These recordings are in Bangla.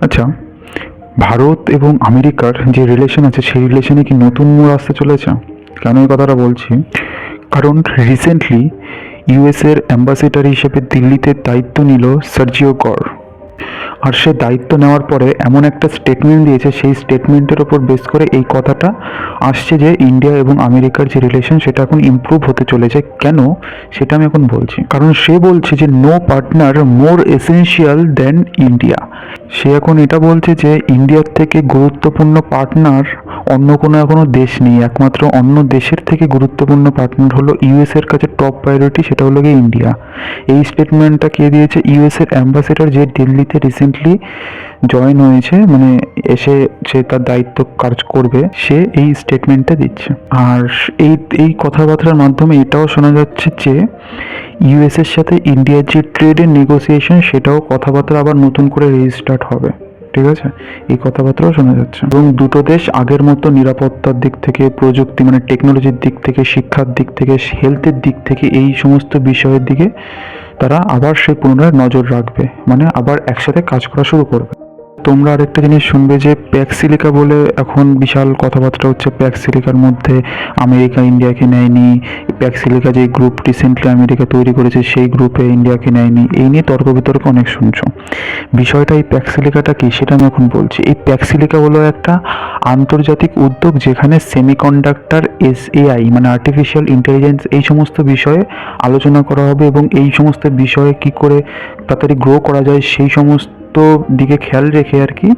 আচ্ছা ভারত এবং আমেরিকার যে রিলেশন আছে, সেই রিলেশনে কি নতুন মোড় আসতে চলেছে? কেন এই কথাটা বলছি? কারণ রিসেন্টলি ইউএসের অ্যাম্বাসেডার হিসেবে দিল্লিতে দায়িত্ব নিল সার্জিও গর আর সে দায়িত্ব নেওয়ার পরে এমন একটা স্টেটমেন্ট দিয়েছে, সেই স্টেটমেন্টের ওপর বেস করে এই কথাটা আসছে যে ইন্ডিয়া এবং আমেরিকার যে রিলেশন সেটা এখন ইমপ্রুভ হতে চলেছে। কেন? সেটা আমি এখন বলছি। কারণ সে বলছে যে no partner more essential than India সে এখন এটা বলছে যে ইন্ডিয়ার থেকে গুরুত্বপূর্ণ পার্টনার অন্য কোনো এখনও দেশ নেই। একমাত্র অন্য দেশের থেকে গুরুত্বপূর্ণ পার্টনার হলো ইউএস এর কাছে টপ প্রায়োরিটি সেটা হলো গিয়ে ইন্ডিয়া এই স্টেটমেন্টটা কে দিয়েছে? ইউএস এর অ্যাম্বাসেডার যে দিল্লিতে রিসেন্টলি জয়েন হয়েছে মানে এসে সে তার দায়িত্ব কাজ করবে, সে এই স্টেটমেন্টটা দিচ্ছে। আর এই এই কথাবার্তার মাধ্যমে এটাও শোনা যাচ্ছে যে ইউএস এর সাথে ইন্ডিয়ার যে ট্রেডের নেগোসিয়েশন সেটাও কথাবার্তা আবার নতুন করে রিস্টার্ট হবে। ঠিক আছে? এই কথাবার্তাও শোনা যাচ্ছে। এবং দুটো দেশ আগের মতো নিরাপত্তার দিক থেকে, প্রযুক্তি মানে টেকনোলজির দিক থেকে, শিক্ষার দিক থেকে হেলথের দিক থেকে এই সমস্ত বিষয়ের দিকে তারা আবার সেই পুনরায় নজর রাখবে মানে আবার একসাথে কাজ করা শুরু করবে। তোমরা আরেকটা জিনিস শুনবে যে প্যাক্সিলিকা বলে এখন বিশাল কথাবার্তা হচ্ছে প্যাক্সিলিকার মধ্যে আমেরিকা ইন্ডিয়াকে নেয়নি, প্যাক্সিলিকা যে গ্রুপ রিসেন্টলি আমেরিকা তৈরি করেছে সেই গ্রুপে ইন্ডিয়াকে নেয়নি, এই নিয়ে তর্ক বিতর্ক অনেক শুনছো। বিষয়টা এই প্যাক্সিলিকাটা কি সেটা আমি এখন বলছি। এই প্যাক্সিলিকা হলো একটা আন্তর্জাতিক উদ্যোগ যেখানে সেমিকন্ডাক্টর এসএআই মানে আর্টিফিশিয়াল ইন্টেলিজেন্স এই সমস্ত বিষয়ে আলোচনা করা হবে এবং এই সমস্ত বিষয়ে কি করে তাড়াতাড়ি গ্রো করা যায় সেই সমস্ত দিকে খেয়াল রেখে আর কি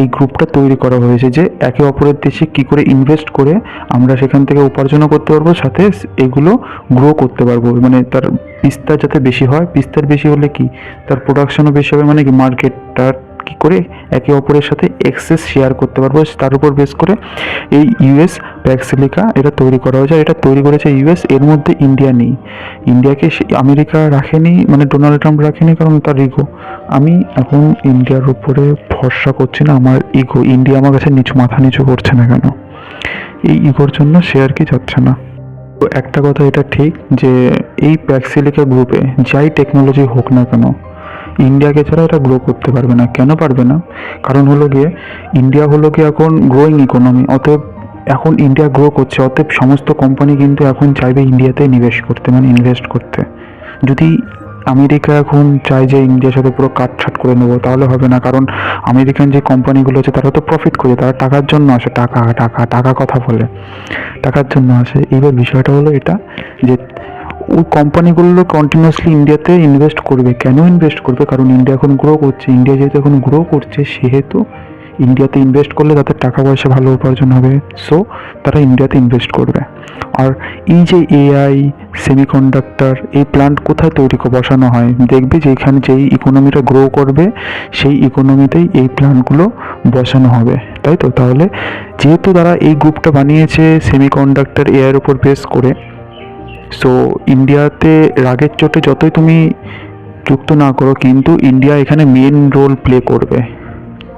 এই গ্রুপটা তৈরি করা হয়েছে যে একে অপরের দেশে কি করে ইনভেস্ট করে আমরা সেখান থেকে উপার্জনও করতে পারব, সাথে এগুলো গ্রো করতে পারব। মানে তার বিস্তার যাতে বেশি হয়, বিস্তার বেশি হলে কি? তার প্রোডাকশনও বেশি হবে মানে কি? মার্কেটটার কি করে একে অপরের সাথে এক্সেস শেয়ার করতে পারব, তার উপর বেস করে এই ইউএস প্যাক্সিলিকা এটা তৈরি করা হয়েছে। এটা তৈরি করেছে ইউএস এর মধ্যে ইন্ডিয়া নেই। ইন্ডিয়াকে আমেরিকা রাখেনি মানে ডোনাল্ড ট্রাম্প রাখেনি, কারণ তার ইগো আমি এখন ইন্ডিয়ার উপরে ভরসা করছি না, আমার ইগো ইন্ডিয়া আমার কাছে নিচু, মাথা নিচু করছে না কেন? এই ইগোর জন্য আর কি যাচ্ছে না? তো একটা কথা এটা ঠিক যে এই প্যাক্সিলিকা গ্রুপে যাই টেকনোলজি হোক না কেন ইন্ডিয়াকে ছাড়া এটা গ্রো করতে পারবে না। কেন পারবে না? কারণ হলো গিয়ে, ইন্ডিয়া হলো গিয়ে এখন গ্রোয়িং ইকোনমি অতএব এখন ইন্ডিয়া গ্রো করছে, অতএব সমস্ত কোম্পানি কিন্তু এখন চাইবে ইন্ডিয়াতে নিবেশ করতে মানে ইনভেস্ট করতে। যদি আমেরিকা এখন চায় যে ইন্ডিয়ার সাথে পুরো কাটছাট করে নেব, তাহলে হবে না। কারণ আমেরিকান যে কোম্পানিগুলো আছে, তারা তো প্রফিট করে, তারা টাকার জন্য আসে। টাকা টাকা টাকা কথা বলে। টাকার জন্য আসে। এইবার বিষয়টা হলো এটা যে ওই কোম্পানিগুলো কন্টিনিউয়াসলি ইন্ডিয়াতে ইনভেস্ট করবে। কেন ইনভেস্ট করবে? কারণ ইন্ডিয়া এখন গ্রো করছে। ইন্ডিয়া যেহেতু এখন গ্রো করছে, সেহেতু ইন্ডিয়াতে ইনভেস্ট করলে তাদের টাকা পয়সা ভালো উপার্জন হবে। সো তারা ইন্ডিয়াতে ইনভেস্ট করবে। আর এই যে এআই সেমিকন্ডাক্টর এই প্ল্যান্ট কোথায় তৈরি বসানো হয়? দেখবে যে এখানে যেই ইকোনমিটা গ্রো করবে, সেই ইকোনমিতেই এই প্ল্যান্টগুলো বসানো হবে। তাই তো? তাহলে যেহেতু তারা এই গ্রুপটা বানিয়েছে সেমিকন্ডাক্টর এআইয়ের উপর বেস করে সো ইন্ডিয়াতে রাগের চোটে যতই তুমি যুক্ত না করো, কিন্তু ইন্ডিয়া এখানে মেন রোল প্লে করবে।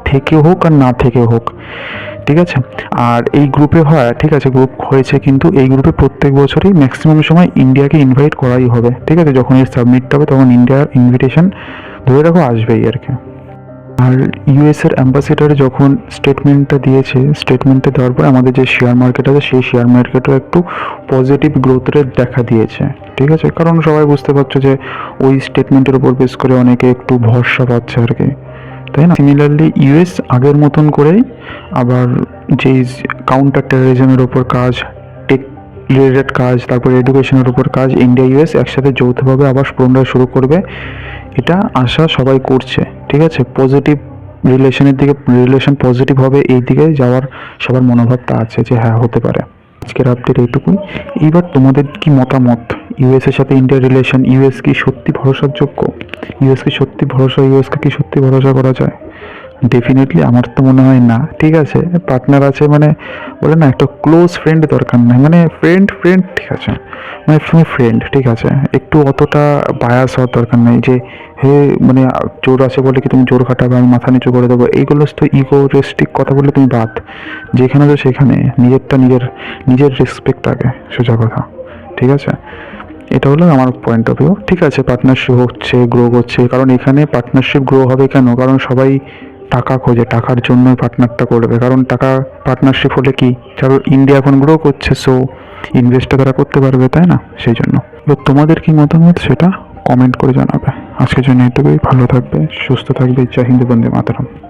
থেকে হোক আর না থেকে হোক, ঠিক আছে? আর এই গ্রুপে হয়, ঠিক আছে গ্রুপ হয়েছে, কিন্তু এই গ্রুপে প্রত্যেক বছরই ম্যাক্সিমাম সময় ইন্ডিয়াকে ইনভাইট করাই হবে, ঠিক আছে? যখন এর সাবমিট হবে, তখন ইন্ডিয়ার ইনভিটেশন ধরে রাখো আসবেই আর কি। আর ইউএস এর অ্যাম্বাসেডার যখন স্টেটমেন্টটা দিয়েছে স্টেটমেন্টটা দেওয়ার পর আমাদের যে শেয়ার মার্কেট আছে, সেই শেয়ার মার্কেটও একটু পজিটিভ গ্রোথ রেট দেখা দিয়েছে, ঠিক আছে? কারণ সবাই বুঝতে পারছ যে ওই স্টেটমেন্টের উপর বেস করে অনেকে একটু ভরসা পাচ্ছে আর কি, তাই না? সিমিলারলি ইউএস আগের মতন করেই আবার যেই কাউন্টার টেরোরিজমের ওপর কাজ টেক রিলেটেড কাজ, তারপর এডুকেশনের উপর কাজ ইন্ডিয়া ইউএস একসাথে যৌথভাবে আবার পুনরায় শুরু করবে, এটা আশা সবাই করছে। ঠিক আছে? পজিটিভ রিলেশনের দিকে রিলেশন পজিটিভ হবে এই দিকে যাওয়ার সবার মনোভাবটা আছে যে হ্যাঁ হতে পারে। আজকের আপডেট এইটুকুই। এইবার তোমাদের কি মতামত? ইউএস এর সাথে ইন্ডিয়ার রিলেশন ইউএস কি সত্যি ভরসার যোগ্য ইউএস কি সত্যি ভরসা ইউএসকে কি সত্যি ভরসা করা যায়? ডেফিনেটলি আমার তো মনে হয় না। ঠিক আছে পার্টনার আছে মানে বলে না, একটা ক্লোজ ফ্রেন্ড দরকার নাই। মানে ফ্রেন্ড ফ্রেন্ড ঠিক আছে। মানে তুমি ফ্রেন্ড ঠিক আছে। একটু অতটা বায়াস হওয়ার দরকার নেই যে, হে মানে জোর আছে বলে কি তুমি জোর খাটাবে, আমি মাথা নিচু করে দেবো? এইগুলো তো ইগোরেস্টিক কথা বললে তুমি বাদ। যেখানে তো সেখানে। নিজেরটা নিজের নিজের রেসপেক্ট আগে সোজা কথা। ঠিক আছে? এটা হলো আমার পয়েন্ট অফ ভিউ ঠিক আছে পার্টনারশিপ হচ্ছে গ্রো করছে কারণ এখানে পার্টনারশিপ গ্রো হবে কেন? কারণ সবাই টাকা খোঁজে, টাকার জন্যই পার্টনারটা করবে। কারণ টাকা পার্টনারশিপ হলে কি? ধরো ইন্ডিয়া এখন গ্রো করছে সো ইনভেস্টটা তারা করতে পারবে, তাই না? সেই জন্য। এবার তোমাদের কি মতামত সেটা কমেন্ট করে জানাবে। আজকের জন্য এটুকুই। ভালো থাকবে, সুস্থ থাকবে। জয় হিন্দু, বন্দে মাতারাম।